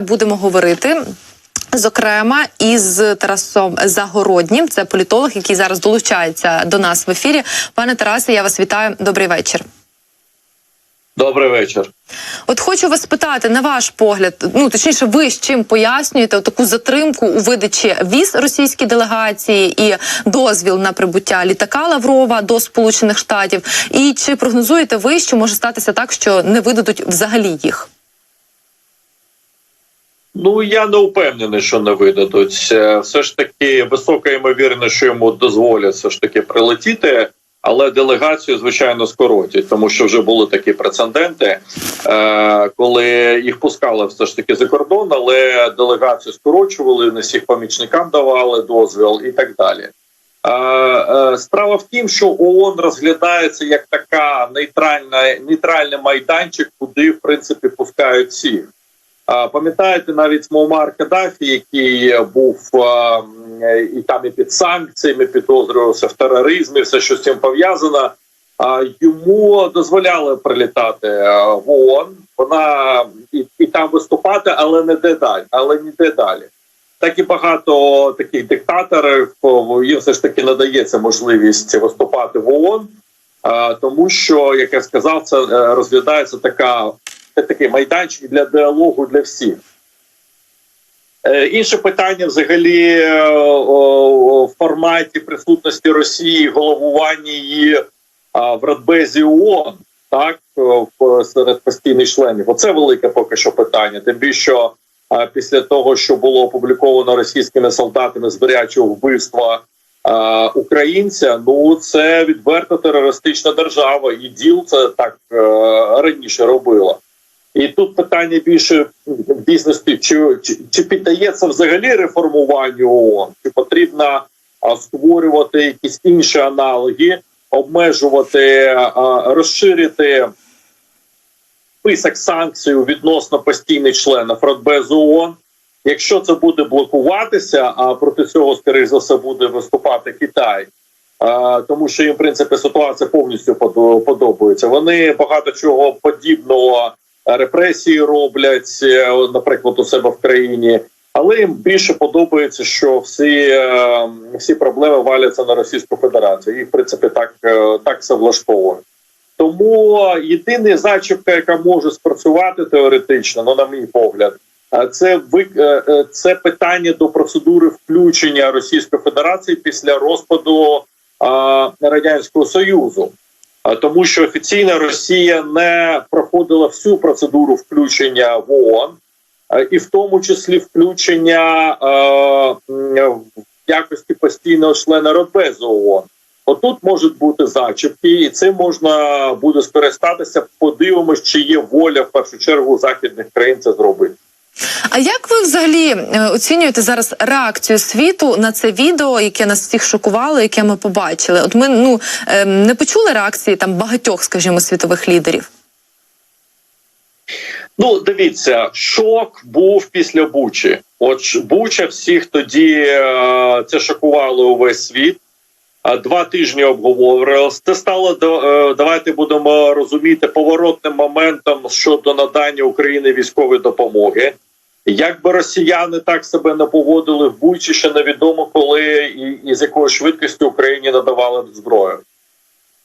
Будемо говорити. Зокрема, із Тарасом Загороднім, це політолог, який зараз долучається до нас в ефірі. Пане Тарасе, я вас вітаю. Добрий вечір. Добрий вечір. От хочу вас питати на ваш погляд, ну точніше, ви з чим пояснюєте таку затримку у видачі віз російській делегації і дозвіл на прибуття літака Лаврова до Сполучених Штатів? І чи прогнозуєте ви, що може статися так, що не видадуть взагалі їх? Ну я не впевнений, що не видадуть. Е, Все ж таки висока ймовірність, що йому дозволять все ж таки прилетіти, але делегацію звичайно скоротять, тому що вже були такі прецеденти, е, коли їх пускали все ж таки за кордон, але делегацію скорочували, не всіх помічникам давали дозвіл і так далі. Е, Справа в тім, що ООН розглядається як така нейтральна нейтральний майданчик, куди в принципі пускають всіх. Пам'ятаєте, навіть Муаммар Каддафі, який був і там і під санкціями, підозрювався в тероризмі, все що з цим пов'язано. Йому дозволяли прилітати в ООН. Вона і, і там виступати, але не де далі, але ніде далі. Так і багато таких диктаторів їм все ж таки надається можливість виступати в ООН, тому що, як я сказав, це е, розглядається така такий майданчик для діалогу для всіх. Е, Інше питання взагалі е, в форматі присутності Росії, головування її в Радбезі ООН, так серед постійних членів. Оце велике поки що питання. Тим більше після того, що було опубліковано російськими солдатами з гарячого вбивства українця, ну це відверто терористична держава, і діл це так е, раніше робила. І тут питання більше дійсності, чи, чи, чи піддається взагалі реформуванню ООН, чи потрібно а, створювати якісь інші аналоги, обмежувати, а, розширити список санкцій відносно постійних членів Радбезу ООН. Якщо це буде блокуватися, а проти цього, скоріш за все, буде виступати Китай. Тому що їм в принципі ситуація повністю подобається. Вони багато чого подібного репресії роблять, е, наприклад, у себе в країні. Але їм більше подобається, що всі, е, всі проблеми валяться на Російську Федерацію. Їх в принципі так, е, так це влаштовує. Тому єдина зачіпка, яка може спрацювати теоретично, ну на мій погляд, це ви це питання до процедури включення Російської Федерації після розпаду а, радянського союзу. Тому що офіційно Росія не проходила всю процедуру включення в ООН, і в тому числі включення е, в якості постійного члена Радбезу ООН. Отут можуть бути зачіпки, і цим можна буде скористатися. Подивимось, чи є воля в першу чергу західних країн це зробити. А як ви взагалі е, оцінюєте зараз реакцію світу на це відео, яке нас всіх шокувало, яке ми побачили? От ми ну е, не почули реакції там багатьох, скажімо, світових лідерів. Ну, дивіться, шок був після Бучі. От Буча всіх тоді е, це шокувало увесь світ. Два тижні обговорювалося. Це стало е, давайте будемо розуміти поворотним моментом щодо надання Україні військової допомоги. Як би росіяни так себе не поводили в Бучі, ще невідомо коли і, і з якою швидкістю Україні надавали зброю.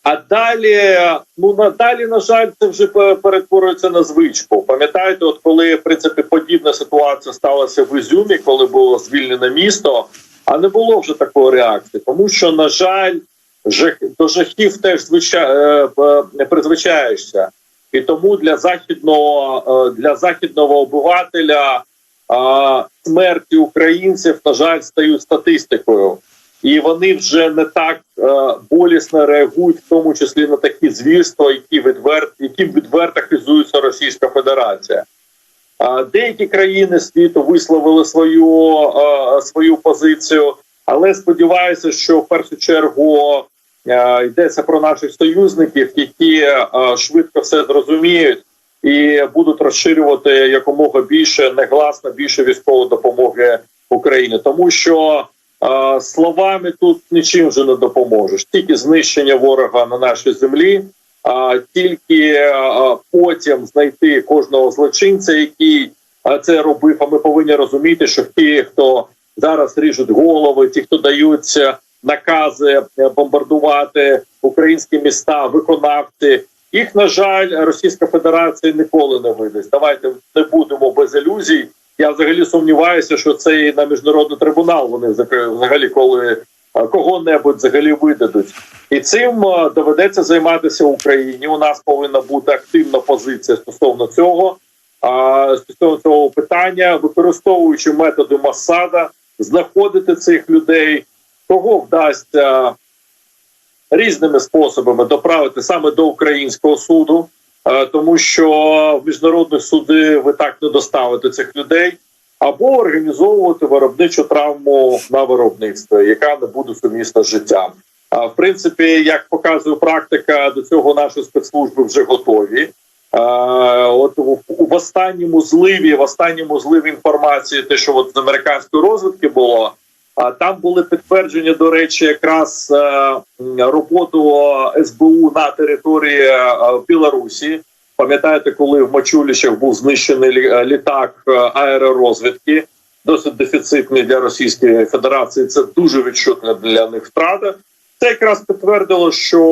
А далі, ну надалі, на жаль, це вже перетворюється на звичку. Пам'ятаєте, от коли в принципі подібна ситуація сталася в Ізюмі, коли було звільнене місто, а не було вже такої реакції, тому що, на жаль, жах, до жахів теж звича, е, е, не призвичаєшся. І тому для західного е, для західного обивателя смерті українців, на жаль, стають статистикою і вони вже не так е, болісно реагують, в тому числі на такі звірства, які відверт, які відверто хизується Російська Федерація. Деякі країни світу висловили свою свою позицію, але сподіваюся, що в першу чергу йдеться про наших союзників, які швидко все зрозуміють і будуть розширювати якомога більше негласно більше військової допомоги Україні, тому що словами тут нічим вже не допоможеш. Тільки знищення ворога на нашій землі, а тільки потім знайти кожного злочинця, який це робив. А ми повинні розуміти, що ті, хто зараз ріжуть голови, ті, хто дають е, накази е, бомбардувати українські міста, виконавці. Їх на жаль, Російська Федерація ніколи не видасть. Давайте не будемо без ілюзій. Я взагалі сумніваюся, що це і на міжнародний трибунал вони взаг- взагалі коли е, кого-небудь взагалі видадуть. І цим е, доведеться займатися Україні. У нас повинна бути активна позиція стосовно цього. А стосовно цього питання, використовуючи методи Масада, знаходити цих людей, кого вдасться різними способами доправити саме до українського суду, тому що в міжнародних суди ви так не доставите цих людей, або організовувати виробничу травму на виробництві, яка не буде сумісна з життям. А в принципі, як показує практика, до цього наші спецслужби вже готові. Е, От в, останньому зливі, в останньому зливі інформації, те, що от з американської розвідки було, там були підтвердження, до речі, якраз е, роботу СБУ на території е, Білорусі. Пам'ятаєте, коли в Мачулічах був знищений е, літак аеророзвідки, досить дефіцитний для Російської Федерації. Це дуже відчутна для них втрата. Це якраз підтвердило, що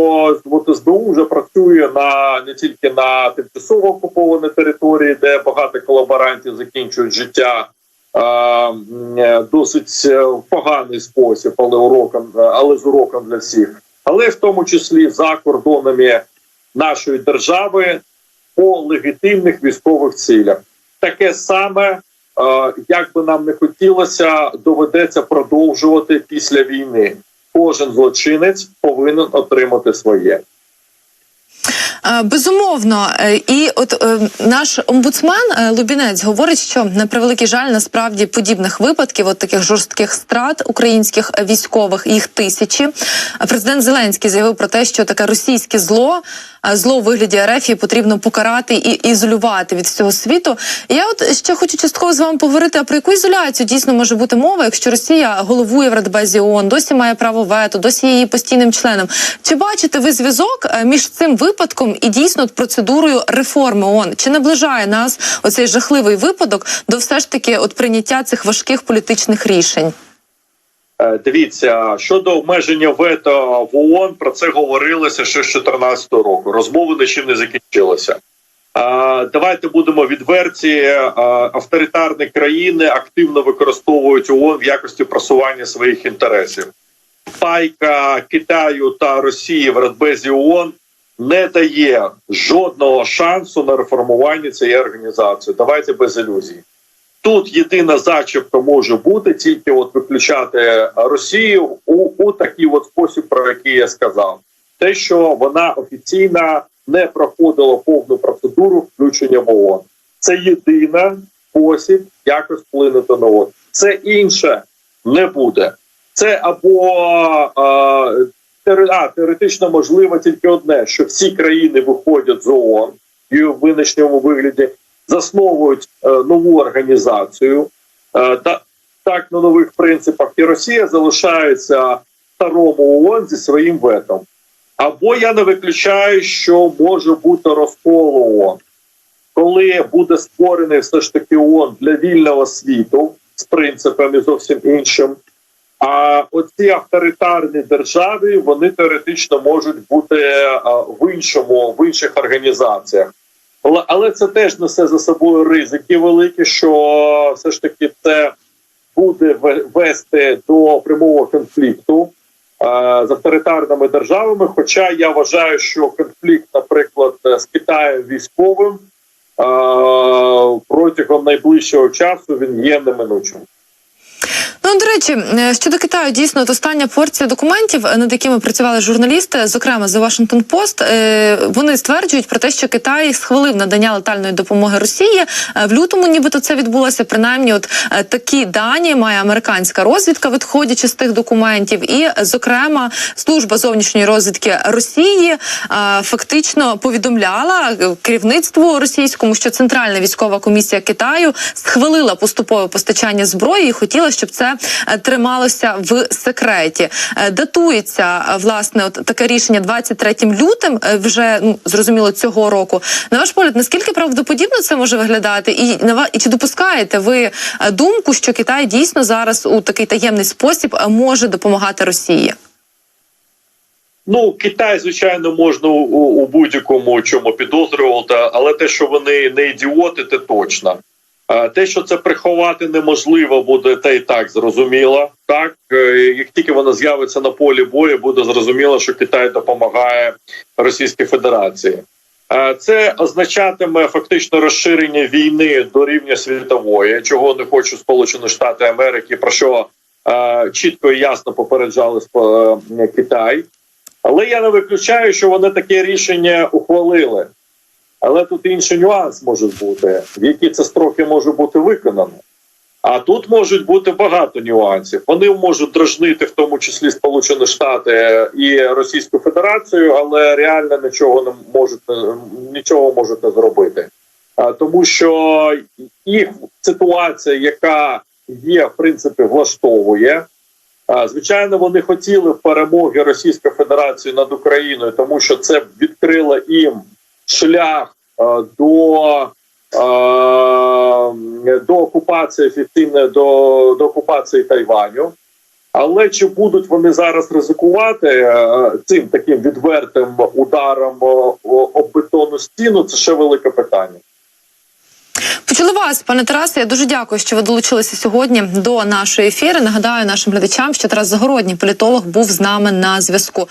от СБУ вже працює на не тільки на тимчасово окупованій території, де багато колаборантів закінчують життя досить е, поганий спосіб, але уроком, е, але з уроком для всіх, але в тому числі за кордонами нашої держави по легітимних військових цілях. Таке саме, е, як би нам не хотілося, доведеться продовжувати після війни. Кожен злочинець повинен отримати своє. Е, Безумовно, Е, і от е, наш омбудсмен Лубінець говорить, що на превеликий жаль, насправді подібних випадків, от таких жорстких страт українських військових, їх тисячі. Президент Зеленський заявив про те, що таке російське зло, зло у вигляді РФ потрібно покарати і ізолювати від всього світу. Я от ще хочу частково з вами поговорити, про яку ізоляцію дійсно може бути мова, якщо Росія головує в Радбезі ООН, досі має право вето, досі є її постійним членом. Чи бачите ви зв'язок між цим випадком і дійсно процедурою реформи ООН? Чи наближає нас оцей жахливий випадок до все ж таки от прийняття цих важких політичних рішень? Е, Дивіться щодо обмеження вето в ООН, про це говорилося ще з 2014 року. Розмови нічим не закінчилися. Давайте будемо відверті. Авторитарні країни активно використовують ООН в якості просування своїх інтересів. Пайка Китаю та Росії в Радбезі ООН не дає жодного шансу на реформування цієї організації. Давайте без ілюзій. Тут єдина зачіпка може бути тільки от виключати Росію у, у такий от спосіб, про який я сказав, те, що вона офіційно не проходила повну процедуру включення в ООН. Це єдина спосіб якось вплинути на ООН. Це інше не буде. Це або теоре- а, теоретично можливо тільки одне, що всі країни виходять з ООН і в винішньому вигляді засновують е, нову організацію е, та так на нових принципах, і Росія залишається старому ООН зі своїм ветом. Або я не виключаю, що може бути розкол ООН, коли буде створений все ж таки ООН для вільного світу з принципами зовсім іншим. А оці авторитарні держави вони теоретично можуть бути в іншому в інших організаціях. Але, це теж несе за собою ризики великі, що все ж таки це буде ве- вести до прямого конфлікту з авторитарними державами. Хоча я вважаю, що конфлікт, наприклад, з Китаєм військовим протягом найближчого часу він є неминучим. Ну, до речі, е, щодо Китаю, дійсно, от остання порція документів, е, над якими працювали журналісти, зокрема Washington Post, е, вони стверджують про те, що Китай схвалив надання летальної допомоги Росії. Е, В лютому, нібито це відбулося. Принаймні, от такі дані має американська розвідка, виходячи з тих документів, і, зокрема, служба зовнішньої розвідки Росії фактично повідомляла керівництву російському, що Центральна військова комісія Китаю схвалила поступове постачання зброї і хотіла, щоб це е, трималося в секреті. Е, Датується е, власне от таке рішення 23 лютим, вже ну зрозуміло цього року. На ваш погляд, наскільки правдоподібно це може виглядати, і на і чи допускаєте ви думку, що Китай дійсно зараз у такий таємний спосіб може допомагати Росії? Ну, Китай, звичайно, можна у, у будь-якому чому підозрювати, але те, що вони не ідіоти, це точно. Те, що це приховати неможливо, буде те і так зрозуміло. Так, Е, як тільки вона з'явиться на полі бою, буде зрозуміло, що Китай допомагає Російській Федерації. Е, Це означатиме фактично розширення війни до рівня світової, чого не хочуть Сполучені Штати Америки, про що е, чітко і ясно попереджали Китай. Але я не виключаю, що вони таке рішення ухвалили. Але тут інший нюанс може бути, в які це строки може бути виконано. А тут можуть бути багато нюансів. Вони можуть дражнити, в тому числі Сполучені Штати і Російську Федерацію, але реально нічого не можуть нічого можуть не зробити. Тому що їх ситуація, яка є, в принципі, влаштовує. Звичайно, вони хотіли перемоги Російської Федерації над Україною, тому що це відкрило їм шлях е, до, е, до окупації офіційної до, до окупації Тайваню. Але чи будуть вони зараз ризикувати е, цим таким відвертим ударом об бетонну стіну? Це ще велике питання. Почули вас, пане Тарасе. Я дуже дякую, що ви долучилися сьогодні до нашої ефіри. Нагадаю нашим глядачам, що Тарас Загородній політолог був з нами на зв'язку.